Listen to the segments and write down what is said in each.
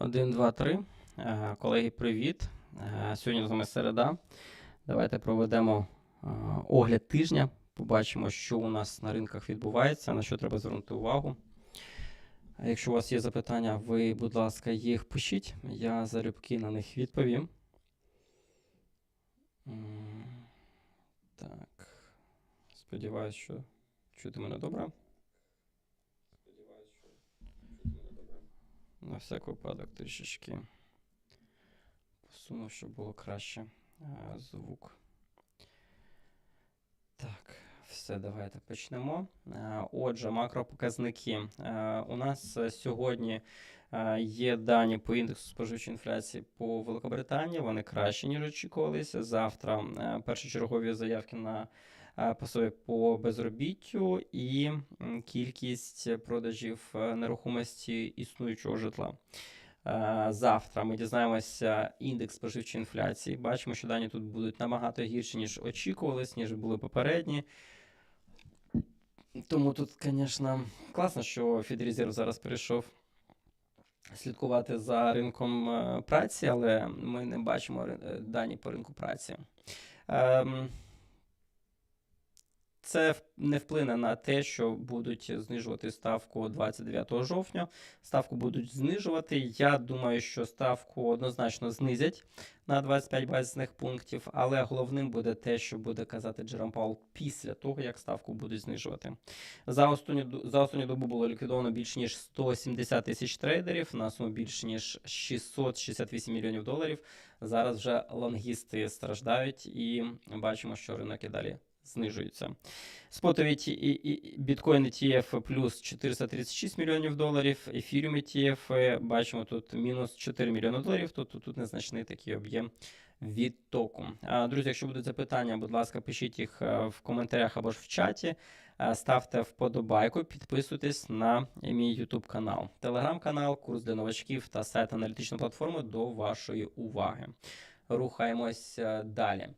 Один, два, три. Е, Колеги, привіт. Е, Сьогодні з вами середа. Давайте проведемо е, огляд тижня. Побачимо, що у нас на ринках відбувається, на що треба звернути увагу. Якщо у вас є запитання, ви, будь ласка, їх пишіть. Я залюбки на них відповім. Так. Сподіваюсь, що чути мене добре. На всяк випадок трішечки посунув, щоб було краще е, звук. Так, все, давайте почнемо. Отже, макропоказники. У нас сьогодні є дані по індексу споживчої інфляції по Великобританії. Вони кращі, ніж очікувалися. Завтра першочергові заявки на е, по безробіттю і кількість продажів е, нерухомості існуючого житла. Е, Завтра ми дізнаємося індекс споживчої інфляції. Бачимо, що дані тут будуть набагато гірші, ніж очікувалось, ніж були попередні. Тому тут, звісно, класно, що Федрезерв зараз перейшов слідкувати за ринком праці, але ми не бачимо дані по ринку праці. Ем, Це не вплине на те, що будуть знижувати ставку 29 жовтня. Ставку будуть знижувати. Я думаю, що ставку однозначно знизять на 25 базисних пунктів, але головним буде те, що буде казати Джером Паул після того, як ставку будуть знижувати. За останню, за останню добу було ліквідовано більш ніж 170 тисяч трейдерів на суму більш ніж 668 мільйонів доларів. Зараз вже лонгісти страждають і бачимо, що ринок і далі знижується. Спотові біткоін ETF плюс 436 мільйонів доларів, ефіріум ETF бачимо тут мінус 4 мільйони доларів, тобто тут незначний такий об'єм відтоку. Друзі, якщо будуть запитання, будь ласка, пишіть їх е, в коментарях або ж в чаті. Е, Ставте вподобайку, підписуйтесь на мій YouTube канал, телеграм-канал, курс для новачків та сайт аналітичної платформи до вашої уваги. Рухаємось е, далі.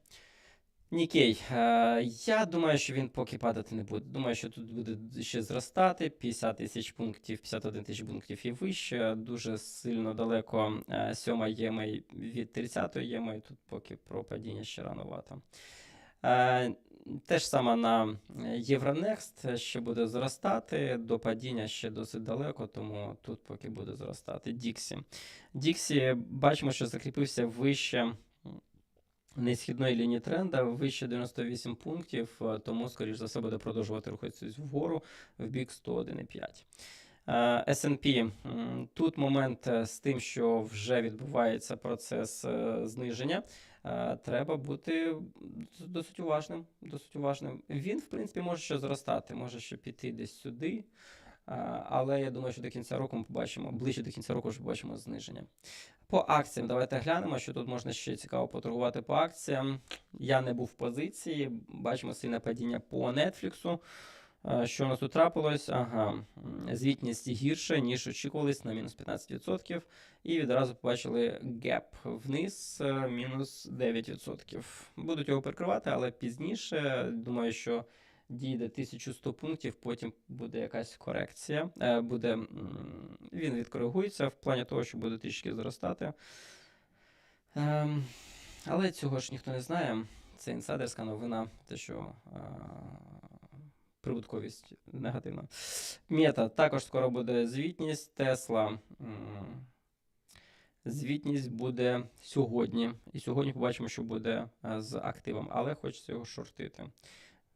Нікей, е, я думаю, що він поки падати не буде. Думаю, що тут буде ще зростати 50 тисяч пунктів, 51 тисяч пунктів і вище. Дуже сильно далеко е, сьома єма від 30-ї єми. Тут поки про падіння ще рановато. Е, те ж саме на Євронекст ще буде зростати. До падіння ще досить далеко, тому тут поки буде зростати. Діксі. Діксі, бачимо, що закріпився вище несхідної лінії тренда вище 98 пунктів, е, тому, скоріш за все, буде продовжувати рухатися вгору в бік 101,5. Е, S&P. Тут момент е, з тим, що вже відбувається процес е, зниження. е, Треба бути досить уважним. Досить уважним. Він, в принципі, може ще зростати, може ще піти десь сюди. е, Але я думаю, що до кінця року ми побачимо, ближче до кінця року вже побачимо зниження. По акціям давайте глянемо, що тут можна ще цікаво поторгувати по акціям. Я не був в позиції, бачимо сильне падіння по Netflix. Е, Що у нас тут трапилось? Ага, звітність гірше, ніж очікувалось на мінус 15%. І відразу побачили геп вниз, е, мінус 9%. Будуть його прикривати, але пізніше. Думаю, що дійде 1100 пунктів, потім буде якась корекція. Е, Буде, він відкоригується в плані того, що буде трішки зростати. Ем, але цього ж ніхто не знає. Це інсайдерська новина, те, що е, прибутковість негативна. Мета також скоро буде звітність. Тесла. Звітність буде сьогодні. І сьогодні побачимо, що буде е, з активом, але хочеться його шортити.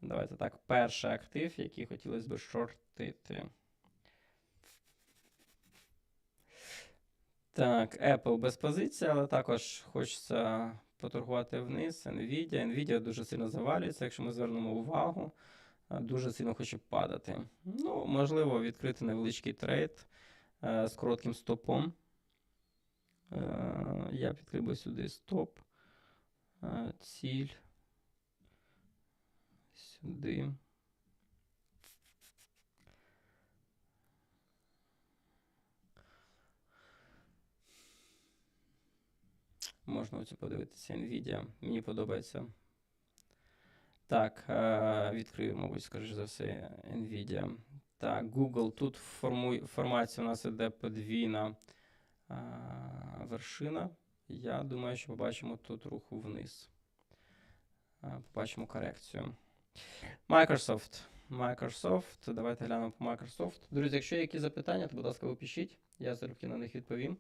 Давайте так. Перший актив, який хотілося б шортити. Так, Apple без позиції, але також хочеться поторгувати вниз. Nvidia. Nvidia дуже сильно завалюється, якщо ми звернемо увагу. Дуже сильно хоче падати. Ну, можливо, відкрити невеличкий трейд е, з коротким стопом. Е, я відкрив сюди стоп. Е, ціль. Сюди. Можна оцю подивитися Nvidia. Мені подобається. Так, е, відкрию, мабуть, скоріш за все, Nvidia. Так, Google. Тут форму... формація у нас іде подвійна а, вершина. Я думаю, що побачимо тут руху вниз. Побачимо корекцію. Microsoft. Microsoft. Давайте глянемо по Microsoft. Друзі, якщо є якісь запитання, то, будь ласка, ви пишіть. Я залюбки на них відповім.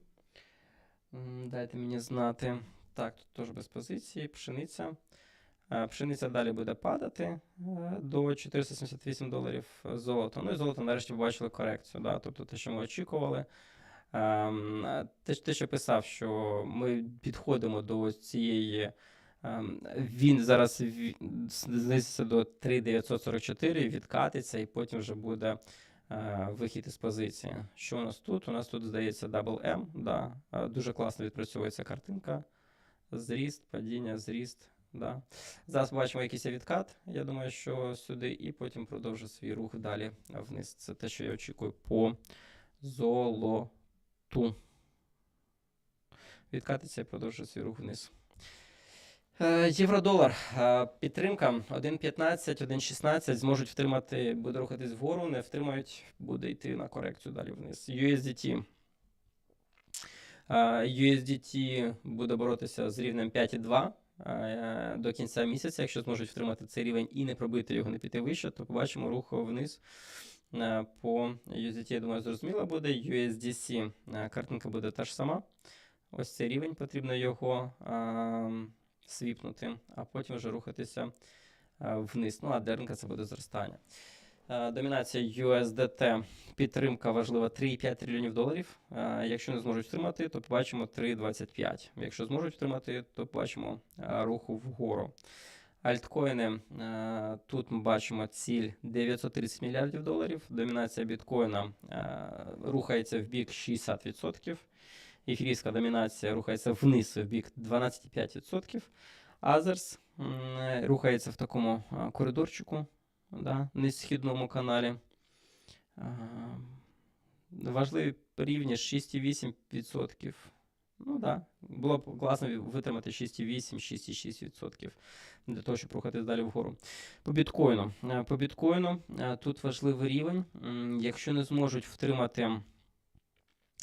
Дайте мені знати. Так, тут теж без позиції. Пшениця. Е, Пшениця далі буде падати е, до 478 доларів золото. Ну і золото нарешті побачили корекцію. Да? Тобто те, що ми очікували. Ем, е, те, що писав, що ми підходимо до цієї. Ем, Він зараз знизиться до 3,944, відкатиться, і потім вже буде е, вихід із позиції. Що у нас тут? У нас тут, здається, Double M. Да. Е, Дуже класно відпрацьовується картинка. Зріст, падіння, зріст. Да. Зараз бачимо якийсь відкат. Я думаю, що сюди, і потім продовжить свій рух далі вниз. Це те, що я очікую по золоту. Відкатиться і продовжує свій рух вниз. Е, Євро-долар. Е, Підтримка 1.15, 1.16 зможуть втримати, буде рухатись вгору, не втримають, буде йти на корекцію далі вниз. USDT. Е, USDT буде боротися з рівнем 5,2 е, до кінця місяця. Якщо зможуть втримати цей рівень і не пробити його, не піти вище, то побачимо рух вниз. Е, По USDT, я думаю, зрозуміло буде. USDC е, картинка буде та ж сама. Ось цей рівень, потрібно його а, свіпнути, а потім вже рухатися вниз. Ну, а для ринка це буде зростання. Е, Домінація USDT, підтримка важлива 3,5 трильйонів доларів. Е, Якщо не зможуть втримати, то побачимо 3,25. Якщо зможуть втримати, то побачимо е, руху вгору. Альткоїни, е, тут ми бачимо ціль 930 мільярдів доларів. Домінація біткоїна е, рухається в бік 60%. Ефірійська домінація рухається вниз в бік 12,5%. Азерс рухається в такому коридорчику, да, низьхідному каналі. Важливі рівні 6,8%. Ну да. було б класно витримати 6,8-6,6% для того, щоб рухатись далі вгору. По біткоїну. Е, По біткоїну е, тут важливий рівень. Якщо не зможуть втримати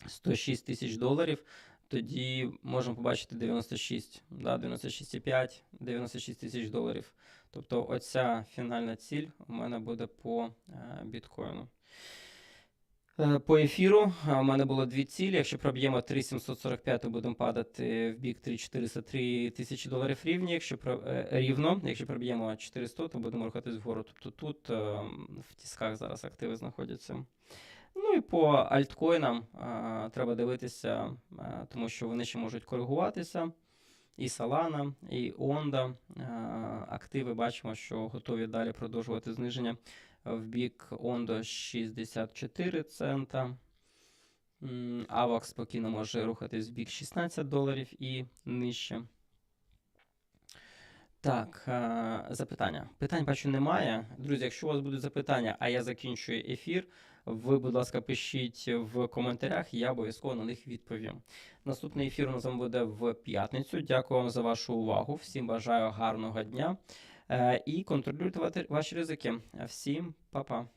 106 тисяч доларів, тоді можемо побачити 96, да, 96,5, 96 тисяч доларів. Тобто оця фінальна ціль у мене буде по е, біткоїну. Е, По ефіру е, у мене було дві цілі. Якщо проб'ємо 3,745, то будемо падати в бік 3,403 тисячі доларів рівні. Якщо рівно, якщо проб'ємо 400, то будемо рухатись вгору. Тобто тут е, в тісках зараз активи знаходяться. Ну і по альткоїнам а, треба дивитися, а, тому що вони ще можуть коригуватися. І Solana, і Onda. Активи бачимо, що готові далі продовжувати зниження в бік Ondo 64 цента. AVAX спокійно може рухатись в бік 16 доларів і нижче. Так, запитання. Питань бачу немає. Друзі, якщо у вас будуть запитання, а я закінчую ефір, ви, будь ласка, пишіть в коментарях, я обов'язково на них відповім. Наступний ефір у нас буде в п'ятницю. Дякую вам за вашу увагу. Всім бажаю гарного дня е, і контролюйте ваші ризики. Всім па-па.